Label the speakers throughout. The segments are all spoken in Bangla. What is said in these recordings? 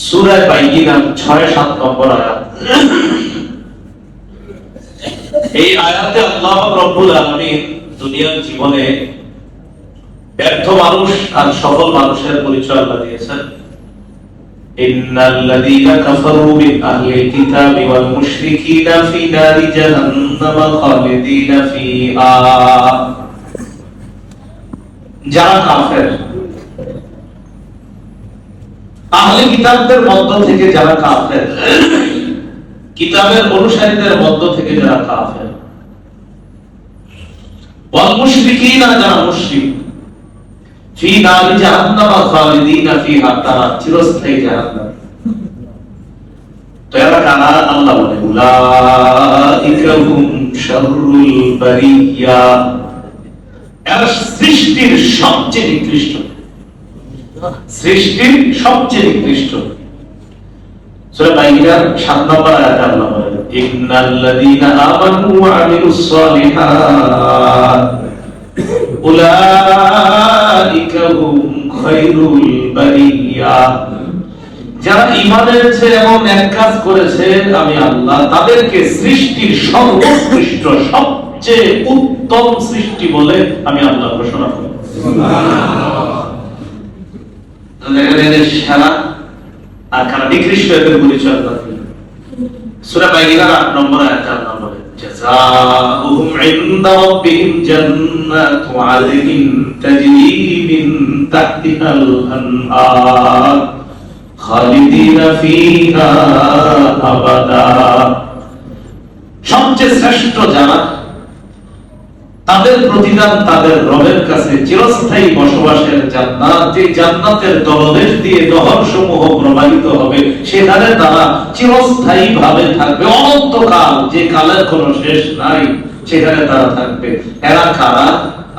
Speaker 1: সূরা বাইয়িনা 6 7 নম্বর আয়াত এই আয়াতে আল্লাহ রাব্বুল আলামিন দুনিয়ার জীবনে ব্যর্থ মানুষ আর সফল মানুষের পরিচয় আল্লাহ দিয়েছেন إن الذين كفروا من أهل الكتاب والمشركين في نار جهنم خالدين فيها যারা কাফের কিতাবদের মধ্য থেকে যারা কাফের, কিতাবের অনুসারীদের মধ্য থেকে যারা কাফের। ওয়াল মুশরিকিনা, যারা মুশরিক, ফি নারি জাহান্নাম ফিহা, তারা চিরস্থায়ী জাহান্নাম। আল্লাহ বলে শাররুল বারিয়া। এরা সৃষ্টির সবচেয়ে নিকৃষ্ট। সৃষ্টির সবচেয়ে নিকৃষ্ট। সূরা মাইদার 7 নম্বর আয়াতে আল্লাহ বলেন ইন্নাল্লাযীনা আমানু ওয়া আমিলুস সালিহাত। উলাইকা হুম খায়রুল বারিয়া। যারা এক কাজ করেছে, আমি আল্লাহ তাদেরকে সৃষ্টির সর্বোৎকৃষ্ট, সবচেয়ে উত্তম সৃষ্টি বলে আমি আল্লাহ ঘোষণা করি। দেখেন এদের সেরা আর কারা নিকৃষ্ট এদের পরিচয় আল্লাহ দিলেন। সূরা বাইগিনার 8 নম্বর আয়াতে আল্লাহ বলেন জাযাউহুম ইনদা রাব্বিহিম জান্নাতু আদনিন তাজরি তাহতিহাল আনহার খালিদিনা ফিহা আবাদা সবচেয়ে শ্রেষ্ঠ যারা তাদের প্রতিদান তাদের রবের কাছে চিরস্থায়ী বসবাসের জান্নাত। যে জান্নাতের তলদেশ দিয়ে নহর সমূহ প্রবাহিত হবে সেখানে তারা চিরস্থায়ী ভাবে থাকবে। অনন্তকাল যে কালের কোনো শেষ নাই সেখানে তারা থাকবে। এরা কারা?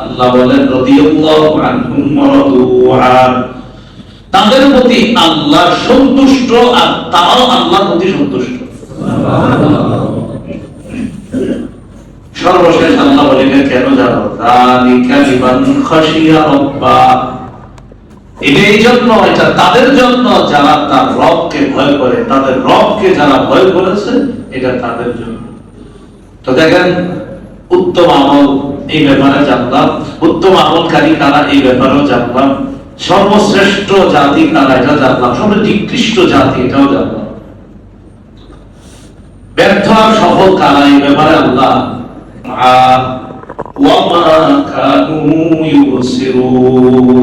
Speaker 1: আল্লাহ বলেন রাদিয়াল্লাহু আনহুম ওয়া তাদের প্রতি আল্লাহ সন্তুষ্ট আর তারাও আল্লাহর প্রতি সন্তুষ্ট। সর্বশেষ আল্লাহ কেন জানো? যালিকা জন্য, এটা তাদের জন্য যারা তার রবকে ভয় করে, তাদের রবকে যারা ভয় করেছে, এটা তাদের জন্য। তো দেখেন, উত্তম আমল এই ব্যাপারে জানলাম। উত্তম আমলকারী কারা এই ব্যাপারেও জানলাম। সর্বশ্রেষ্ঠ জাতি কারা এটা জানলাম। সবচেয়ে নিকৃষ্ট জাতি, এটাও জানলাম। ব্যর্থ আর সফল কারা এই ব্যাপারে আল্লাহ? وما كانوا يبصرون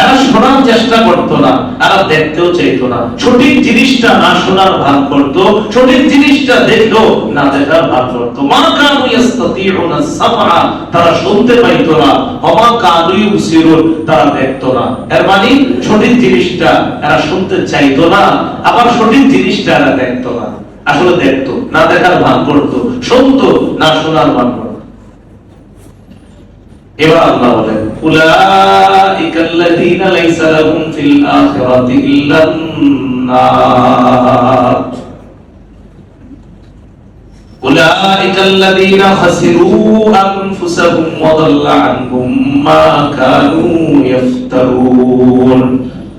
Speaker 1: এরা শোনার চেষ্টা করতো না এরা দেখতেও চাইতো না সঠিক জিনিসটা না শোনার ভান করতো সঠিক জিনিসটা দেখলো না দেখার ভান করতো মা কানু ইয়াস্তাতিউনা সামআ তারা শুনতে পাইতো না ওমা কানু ইউসিরুন তারা দেখতো না এর মানে সঠিক জিনিসটা এরা শুনতে চাইতো না আবার সঠিক জিনিসটা এরা দেখতো না আসলে দেখতো, না দেখার ভান করতো শুনতো না শোনার ভান করতো। এবার আল্লাহ উলাইকাল্লাযীনা লাইসা লাহুম ফিল আখিরাতি নার উলাইকাল্লাযীনা খাসিরু আনফুসাহুম ওয়া দাল্লা আনহুম মা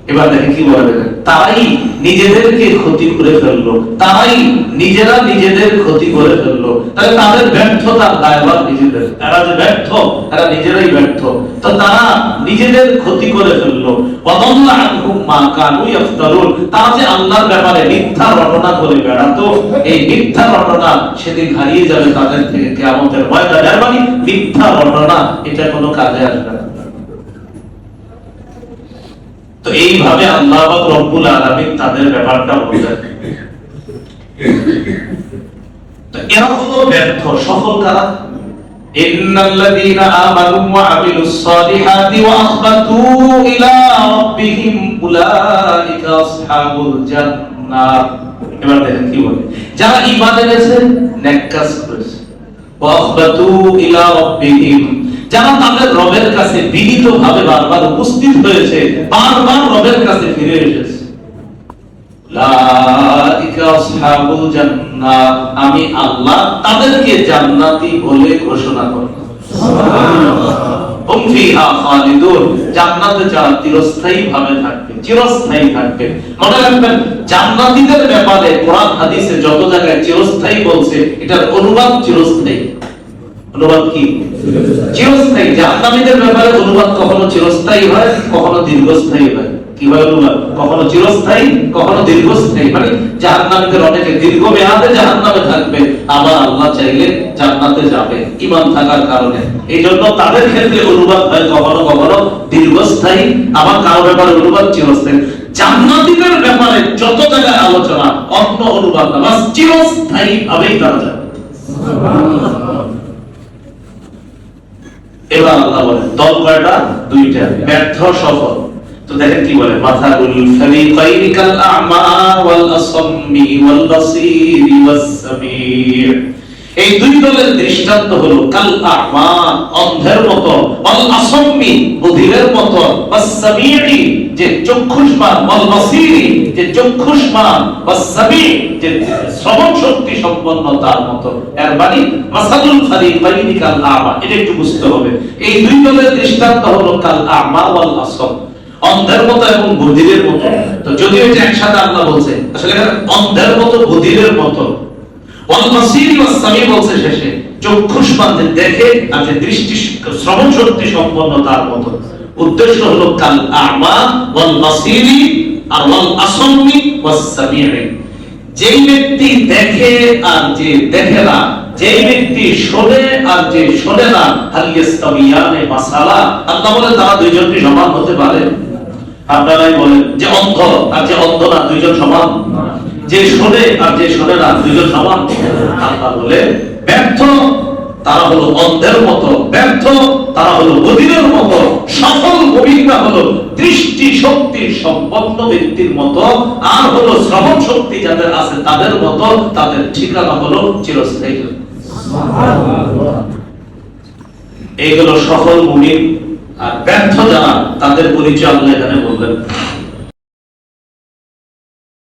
Speaker 1: এবার কি বলা তারাই নিজেদেরকে ক্ষতি করে ফেলল। তারাই নিজেরা নিজেদের ক্ষতি করে ফেলল। তাহলে তাদের ব্যর্থতার দায়ভার নিজেদের। তারা যে ব্যর্থ, তারা নিজেরাই ব্যর্থ। তো তারা নিজেদের ক্ষতি করে ফেলল। তারা যে আল্লাহর ব্যাপারে মিথ্যা রটনা করে বেড়াতো, এই মিথ্যা রটনা সেদিন হারিয়ে যাবে তাদের থেকে ময়দানে। মানে মিথ্যা রটনা, এটা কোনো কাজে আসবে না। তো এইভাবে আল্লাহ পাক রব্বুল আলামিন তাদের ব্যাপারটা বললেন তো এরা হলো ব্যর্থ সফল কারা إن الذين آمنوا وعملوا الصالحات وأخبتوا إلى ربهم أولئك أصحاب الجنة এবার দেখেন কি বলে যারা ঈমান এনেছে নেক কাজ করেছে ওয়াখবাতু ইলা রাব্বিহিম যারা তাদের রবের কাছে বিনীত ভাবে বারবার উপস্থিত হয়েছে, বারবার রবের কাছে ফিরে এসেছে। আমি আল্লাহ তাদেরকে জান্নাতি বলে ঘোষণা করি হুম জান্নাতে যারা চিরস্থায়ী ভাবে থাকবে, চিরস্থায়ী থাকবে। মনে রাখবেন, জান্নাতীদের ব্যাপারে কোরআন হাদিসে যত জায়গায় চিরস্থায়ী বলছে, এটার অনুবাদ চিরস্থায়ী। অনুবাদ কি? চিরস্থায়ী। জাহান্নামীদের ব্যাপারে অনুবাদ কখনো চিরস্থায়ী হয়, কখনো দীর্ঘস্থায়ী হয়। অনুবাদ? কখনো চিরস্থায়ী, কখনো দীর্ঘস্থায়ী। মানে অনেকে দীর্ঘমেয়াদে জাহান্নামে থাকবে। আবার আল্লাহ চাইলে জান্নাতে যাবে ঈমান থাকার কারণে। এই জন্য তাদের ক্ষেত্রে অনুবাদ হয় কখনো কখনো দীর্ঘস্থায়ী, আবার কারও ব্যাপারে অনুবাদ চিরস্থায়ী। জান্নাতীদের ব্যাপারে যত জায়গায় আলোচনা, অন্য অনুবাদ চিরস্থায়ী ভাবেই যাবে এবার আল্লাহ দল কয়টা? দুইটা। ব্যর্থ সফল। তো দেখেন কি বলে, মাথাগুল ফারিকাইনি কাল আ'মা ওয়াল আসাম্মি ওয়াল বাসীরি ওয়াস এই দুই দলের দৃষ্টান্ত হলো, কাল আ'মা, অন্ধের মতো আসাম্মি বধিরের মতো ওয়াস যে চক্ষুষ্মান ওয়াল বাসীরি, যে চক্ষুষ্মান ওয়াস সামি যে শ্রবণ শক্তি সম্পন্ন তার মতো এর মানে মাসালুল ফারিকাইনি কাল আ'মা, এটা একটু বুঝতে হবে। এই দুই দলের দৃষ্টান্ত হলো কাল আ'মা ওয়াল আসাম অন্ধের মতো এবং বধিরের মতো। তো যদিও এটা একসাথে আল্লাহ বলছে, আসলে অন্ধের মতো বধিরের মতো। ওয়াল বাসীরি ওয়াস সামি বলছে শেষে। চক্ষুষ্মান দেখে আর যে দৃষ্টি শ্রবণ শক্তি সম্পন্ন তার মতো। উদ্দেশ্য হলো, কাল আ'মা ওয়াল বাসীরি আর ওয়াল আসামি ওয়াস সামিরি যেই ব্যক্তি দেখে আর যে দেখে না, যেই ব্যক্তি শোনে আর যে শোনে না, হাল ইয়াস্তাবিয়ানে মাসালা? আল্লাহ বলে, তারা দুইজন সমান হতে পারে। আপনারাই বলেন, যে অন্ধ আর যে অন্ধ না, দুইজন সমান? যে শোনে আর যে শোনে না, দুইজন সমান? আল্লাহ বলে ব্যর্থ, তারা হলো অন্ধের মতো ব্যর্থ, তারা হলো বধিরের মতো সফল ভূমিকা হলো দৃষ্টি শক্তি সম্পন্ন ব্যক্তির মতো, আর হলো শ্রবণ শক্তি যাদের আছে তাদের মতো, তাদের ঠিকানা হলো চিরস্থায়ী। এইগুলো সফল মুমিন আর ব্যর্থ যারা, তাদের পরিচয় আল্লাহ এখানে বললেন।